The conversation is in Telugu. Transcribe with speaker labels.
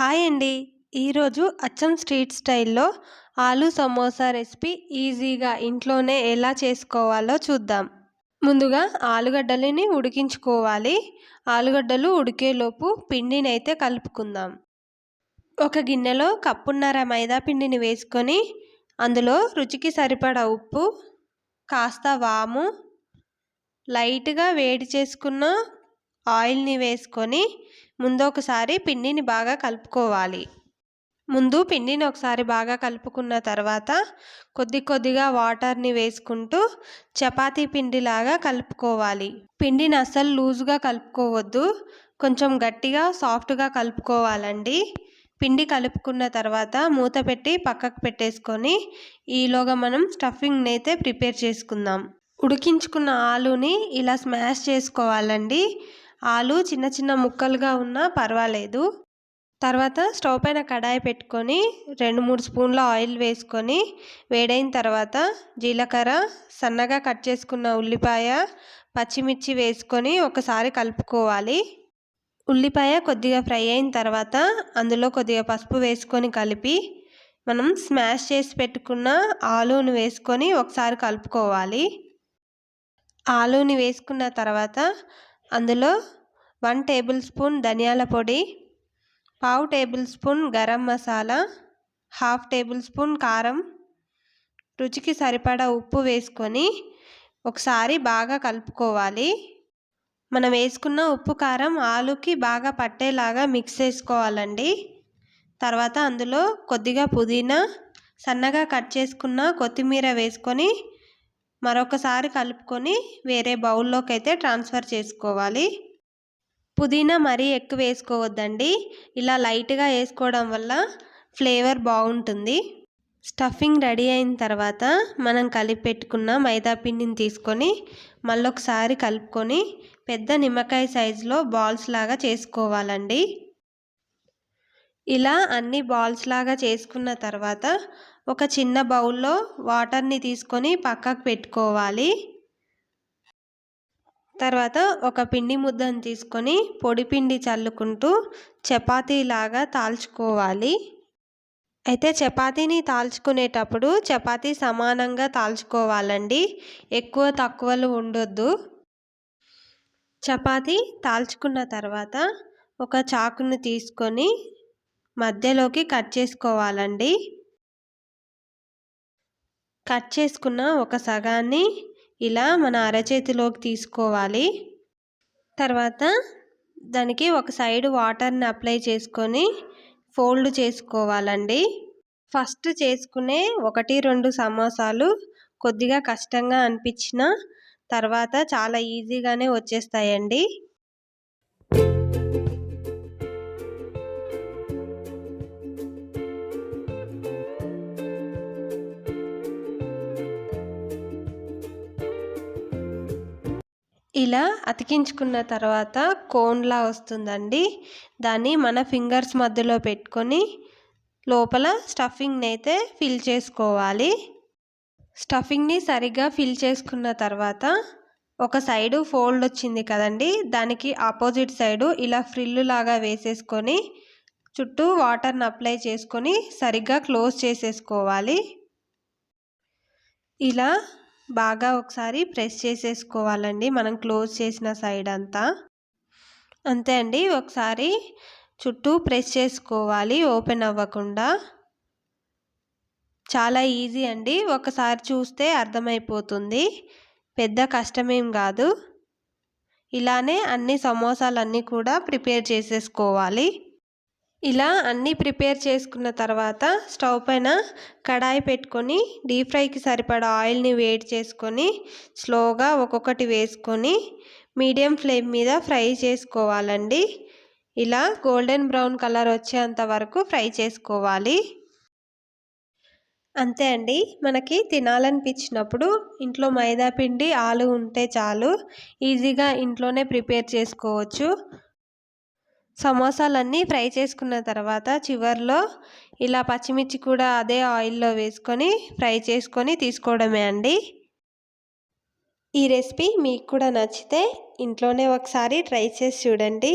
Speaker 1: హాయ్ అండి. ఈరోజు అచ్చం స్ట్రీట్ స్టైల్లో ఆలు సమోసా రెసిపీ ఈజీగా ఇంట్లోనే ఎలా చేసుకోవాలో చూద్దాం. ముందుగా ఆలుగడ్డలని ఉడికించుకోవాలి. ఆలుగడ్డలు ఉడికేలోపు పిండినైతే కలుపుకుందాం. ఒక గిన్నెలో కప్పున్నర మైదా పిండిని వేసుకొని అందులో రుచికి సరిపడా ఉప్పు కాస్త వాము లైట్గా వేడి చేసుకున్న ఆయిల్ని వేసుకొని ముందు ఒకసారి పిండిని బాగా కలుపుకోవాలి. ముందు పిండిని ఒకసారి బాగా కలుపుకున్న తర్వాత కొద్ది కొద్దిగా వాటర్ని వేసుకుంటూ చపాతీ పిండిలాగా కలుపుకోవాలి. పిండిని అస్సలు లూజుగా కలుపుకోవద్దు. కొంచెం గట్టిగా సాఫ్ట్గా కలుపుకోవాలండి. పిండి కలుపుకున్న తర్వాత మూత పెట్టి పక్కకు పెట్టేసుకొని ఈలోగా మనం స్టఫింగ్ని అయితే ప్రిపేర్ చేసుకుందాం. ఉడికించుకున్న ఆలుని ఇలా స్మాష్ చేసుకోవాలండి. ఆలు చిన్న చిన్న ముక్కలుగా ఉన్నా పర్వాలేదు. తర్వాత స్టవ్ పైన కడాయి పెట్టుకొని రెండు మూడు స్పూన్ల ఆయిల్ వేసుకొని వేడైన తర్వాత జీలకర్ర సన్నగా కట్ చేసుకున్న ఉల్లిపాయ పచ్చిమిర్చి వేసుకొని ఒకసారి కలుపుకోవాలి. ఉల్లిపాయ కొద్దిగా ఫ్రై అయిన తర్వాత అందులో కొద్దిగా పసుపు వేసుకొని కలిపి మనం స్మాష్ చేసి పెట్టుకున్న ఆలూని వేసుకొని ఒకసారి కలుపుకోవాలి. ఆలూని వేసుకున్న తర్వాత అందులో వన్ టేబుల్ స్పూన్ ధనియాల పొడి పావు tablespoon garam masala half tablespoon కారం. రుచికి సరిపడా ఉప్పు వేసుకొని ఒకసారి బాగా కలుపుకోవాలి. మనం వేసుకున్న ఉప్పు కారం ఆలుకి బాగా పట్టేలాగా మిక్స్ చేసుకోవాలండి. తర్వాత అందులో కొద్దిగా పుదీనా సన్నగా కట్ చేసుకున్న కొత్తిమీర వేసుకొని మరొకసారి కలుపుకొని వేరే బౌల్లోకి అయితే ట్రాన్స్ఫర్ చేసుకోవాలి. పుదీనా మరీ ఎక్కువ వేసుకోవద్దండి. ఇలా లైట్గా వేసుకోవడం వల్ల ఫ్లేవర్ బాగుంటుంది. స్టఫింగ్ రెడీ అయిన తర్వాత మనం కలిపి పెట్టుకున్న మైదా పిండిని తీసుకొని మళ్ళొకసారి కలుపుకొని పెద్ద నిమ్మకాయ సైజులో బాల్స్ లాగా చేసుకోవాలండి. ఇలా అన్ని బాల్స్ లాగా చేసుకున్న తర్వాత ఒక చిన్న బౌల్లో వాటర్ని తీసుకొని పక్కకు పెట్టుకోవాలి. తర్వాత ఒక పిండి ముద్దను తీసుకొని పొడి పిండి చల్లుకుంటూ చపాతీలాగా తాల్చుకోవాలి. అయితే చపాతీని తాల్చుకునేటప్పుడు చపాతీ సమానంగా తాల్చుకోవాలండి. ఎక్కువ తక్కువలు ఉండొద్దు. చపాతీ తాల్చుకున్న తర్వాత ఒక చాకును తీసుకొని మధ్యలోకి కట్ చేసుకోవాలండి. కట్ చేసుకున్న ఒక సగాన్ని ఇలా మన అరచేతిలోకి తీసుకోవాలి. తర్వాత దానికి ఒక సైడ్ వాటర్ని అప్లై చేసుకొని ఫోల్డ్ చేసుకోవాలండి. ఫస్ట్ చేసుకునే ఒకటి రెండు సమోసాలు కొద్దిగా కష్టంగా అనిపించిన తర్వాత చాలా ఈజీగానే వచ్చేస్తాయండి. ఇలా అతికించుకున్న తర్వాత కోన్లా వస్తుందండి. దాన్ని మన ఫింగర్స్ మధ్యలో పెట్టుకొని లోపల స్టఫింగ్ని అయితే ఫిల్ చేసుకోవాలి. స్టఫింగ్ని సరిగ్గా ఫిల్ చేసుకున్న తర్వాత ఒక సైడు ఫోల్డ్ వచ్చింది కదండి. దానికి ఆపోజిట్ సైడు ఇలా ఫ్రిల్లు లాగా వేసేసుకొని చుట్టూ వాటర్ని అప్లై చేసుకొని సరిగ్గా క్లోజ్ చేసేసుకోవాలి. ఇలా బాగా ఒకసారి ప్రెస్ చేసేసుకోవాలండి. మనం క్లోజ్ చేసిన సైడ్ అంతా. అంతే అండి. ఒకసారి చుట్టూ ప్రెస్ చేసుకోవాలి. ఓపెన్ అవ్వకుండా. చాలా ఈజీ అండి. ఒకసారి చూస్తే అర్థమైపోతుంది. పెద్ద కష్టమేం కాదు. ఇలానే అన్ని సమోసాలన్నీ కూడా ప్రిపేర్ చేసేసుకోవాలి. ఇలా అన్నీ ప్రిపేర్ చేసుకున్న తర్వాత స్టవ్ పైన కడాయి పెట్టుకొని డీప్ ఫ్రైకి సరిపడా ఆయిల్ని వేడి చేసుకొని స్లోగా ఒక్కొక్కటి వేసుకొని మీడియం ఫ్లేమ్ మీద ఫ్రై చేసుకోవాలండి. ఇలా గోల్డెన్ బ్రౌన్ కలర్ వచ్చేంత వరకు ఫ్రై చేసుకోవాలి. అంతే అండి. మనకి తినాలనిపించినప్పుడు ఇంట్లో మైదా పిండి ఆలు ఉంటే చాలు ఈజీగా ఇంట్లోనే ప్రిపేర్ చేసుకోవచ్చు. సమోసాలన్నీ ఫ్రై చేసుకున్న తర్వాత చివరిలో ఇలా పచ్చిమిర్చి కూడా అదే ఆయిల్లో వేసుకొని ఫ్రై చేసుకొని తీసుకోవడమే అండి. ఈ రెసిపీ మీకు కూడా నచ్చితే ఇంట్లోనే ఒకసారి ట్రై చేసి చూడండి.